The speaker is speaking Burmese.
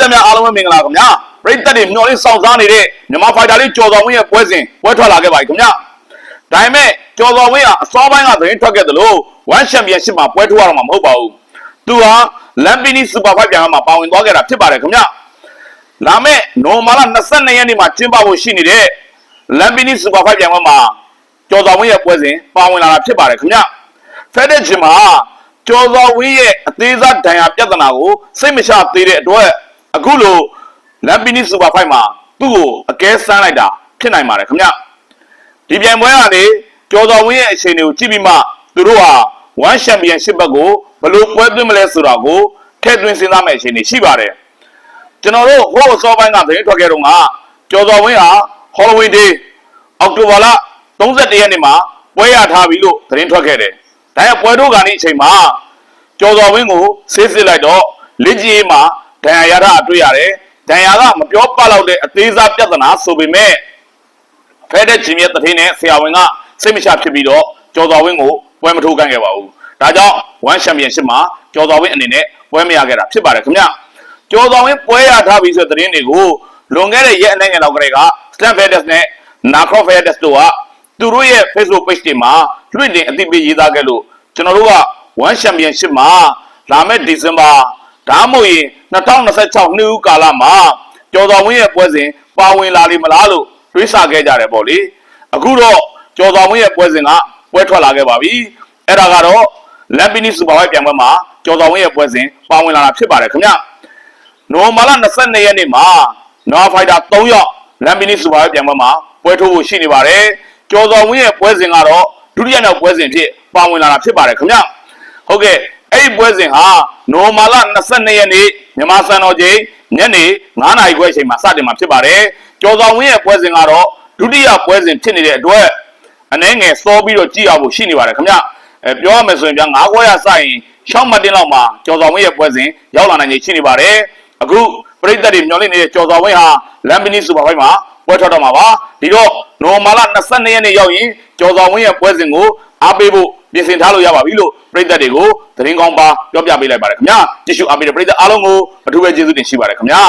သတ်များအားလုံးပဲမင်္ဂလာခင်ဗျာပရိသတ်တွေမျှော်လင့်ဆောင်စားနေတဲ့မြန်မာဖိုက်တာလေးကြော်တော်ဝင်းရဲ့ပွဲစဉ်ပွဲထွက်လာခဲ့ပါပြီခင်ဗျာဒါပေမဲ့ကြော်တော်ဝင်းဟာအစောပိုင်းကသတင်းထွက်ခဲ့သလိုဝမ်ချန်ပီယံရှစ်မှာပွဲထွက်ရတော့မှာမဟုတ်ပါဘူးသူဟာလမ်ပီနီစူပါဖိုက်ပြန်မှာပါဝင်သွားခဲ့တာဖြစ်ပါတယ်ခင်ဗျာလာမယ့်နိုမာလာ22ရက်နေ့မှာကျင်းပဖို့ရှိနေတဲ့လမ်ပီနီစူပါဖိုက်ပြန်မှာကြော်တော်ဝင်းရဲ့ပွဲစဉ်ပါဝင်လာတာဖြစ်ပါတယ်ခင်ဗျာဖက်တဲ့ချင်မှာကျော်စော်ဝင်းရဲ့အသေးစားဒဏ်ရာပြဿနာကိုစိတ်မချသေးတဲ့အတွက် အခုလိုလမ်ပီနီစူပါဖိုက်မှာသူ့ကိုအကဲစမ်းလိုက်တာဖြစ်နိုင်ပါတယ်ခင်ဗျဒီပြိုင်ပွဲကနေကျော်စော်ဝင်းရဲ့အခြေအနေကိုကြည့်ပြီးမှသူတို့ဟာဝမ်ချန်ပီယံရှစ်ဘက်ကိုဘယ်လိုပွဲသွင်းမလဲဆိုတာကိုထည့်သွင်းစဉ်းစားမယ့်အခြေအနေရှိပါတယ်ကျွန်တော်တို့ဟိုအစောပိုင်းကသတင်းထွက်ခဲ့တော့ကကျော်စော်ဝင်းဟာ Halloween Day အောက်တိုဘာလ31ရက်နေ့မှာပွဲရထားပြီလို့သတင်းထွက်ခဲ့တယ်။ဒါရပွဲတို့ကနေအချိန်မှာကျော်စော်ဝင်းကိုဆေးစစ်လိုက်တော့လက်ကြီးမှာ ဒဏ်ရာရတာတွေ့ရတယ်။ဒဏ်ရာကမပြောပလောက်တဲ့အသေးစားပြဿနာဆိုပေမဲ့ဖဲတဲ့ဂျင်ရဲ့တထင်းနဲ့ဆရာဝန်ကစိတ်မချဖြစ်ပြီးတော့ကျော်စော်ဝင်းကိုပွဲမထိုးကန့်ခဲ့ပါဘူး။ဒါကြောင့်ဝမ်ချန်ပီယံရှစ်မှာကျော်စော်ဝင်းအနေနဲ့ပွဲမရခဲ့တာဖြစ်ပါတယ်ခင်ဗျ။ကျော်စော်ဝင်းပွဲရထားပြီဆိုတဲ့သတင်းတွေကိုလွန်ခဲ့တဲ့ရက်အနည်းငယ်လောက်ကလေးက Stanford နဲ့ Narco Feds တို့ကသူတို့ရဲ့ Facebook page တွေမှာလွှင့်တင်အသိပေးရေးသားခဲ့လို့ကျွန်တော်တို့က1 Championship မှာလာမယ့်ဒီဇင်ဘာ ဒါမှမဟုတ်ရင်2026နှစ်ဦးကာလမှာကျော်တော်ဝင်းရဲ့ပွဲစဉ်ပါဝင်လာလိမ့်မလားလို့တွေးဆခဲ့ကြတယ်ပေါ့လေအခုတော့ကျော်တော်ဝင်းရဲ့ပွဲစဉ်ကပွဲထွက်လာခဲ့ပါပြီအဲ့ဒါကတော့လမ်ပီနီစူပါဝိုက်ပြန်ပွဲမှာကျော်တော်ဝင်းရဲ့ပွဲစဉ်ပါဝင်လာတာဖြစ်ပါတယ်ခင်ဗျနိုမာလာ22ရက်နေ့မှာနော်ဖိုက်တာ3ယောက်လမ်ပီနီစူပါဝိုက်ပြန်ပွဲမှာပွဲထိုးဖို့ရှိနေပါတယ်ကျော်တော်ဝင်းရဲ့ပွဲစဉ်ကတော့ဒုတိယမြောက်ပွဲစဉ်ဖြစ်ပါဝင်လာတာဖြစ်ပါတယ်ခင်ဗျဟုတ်ကဲ့ အဲ့ဒီပွဲစဉ်ဟာနိုမာလာ22ရက်နေ့မြန်မာစံတော်ချိန်ညနေ9:00နာရီခွဲအချိန်မှာစတင်မှာဖြစ်ပါတယ်ကျော်တော်ဝင်းရဲ့ပွဲစဉ်ကတော့ဒုတိယပွဲစဉ်ဖြစ်နေတဲ့အတွက်အနှဲငယ်စောပြီးတော့ကြည့်ရဖို့ရှိနေပါတယ်ခင်ဗျအဲပြောရမယ်ဆိုရင်ဗျာ9ခွဲရစရင်ရှောင်းမတင်လောက်မှာကျော်တော်ဝင်းရဲ့ပွဲစဉ်ရောက်လာနိုင်ခြေရှိနေပါတယ်အခုပရိသတ်တွေမျှော်လင့်နေတဲ့ကျော်တော်ဝင်းဟာလမ်ပီနီစူပါဖိုက်မှာပွဲထွက်တော့မှာပါဒီတော့နိုမာလာ22ရက်နေ့ရောက်ရင်ကျော်တော်ဝင်းရဲ့ပွဲစဉ်ကိုအားပေးဖို့ ပြင်ဆင်ထားလို့ရပါပြီလို့ပရိသတ်တွေကိုသတင်းကောင်းပါပြောပြပေးလိုက်ပါတယ်ခင်ဗျာကြည့်ရှုအားပေးတဲ့ပရိသတ်အားလုံးကိုအထူးပဲကျေးဇူးတင်ရှိပါတယ်ခင်ဗျာ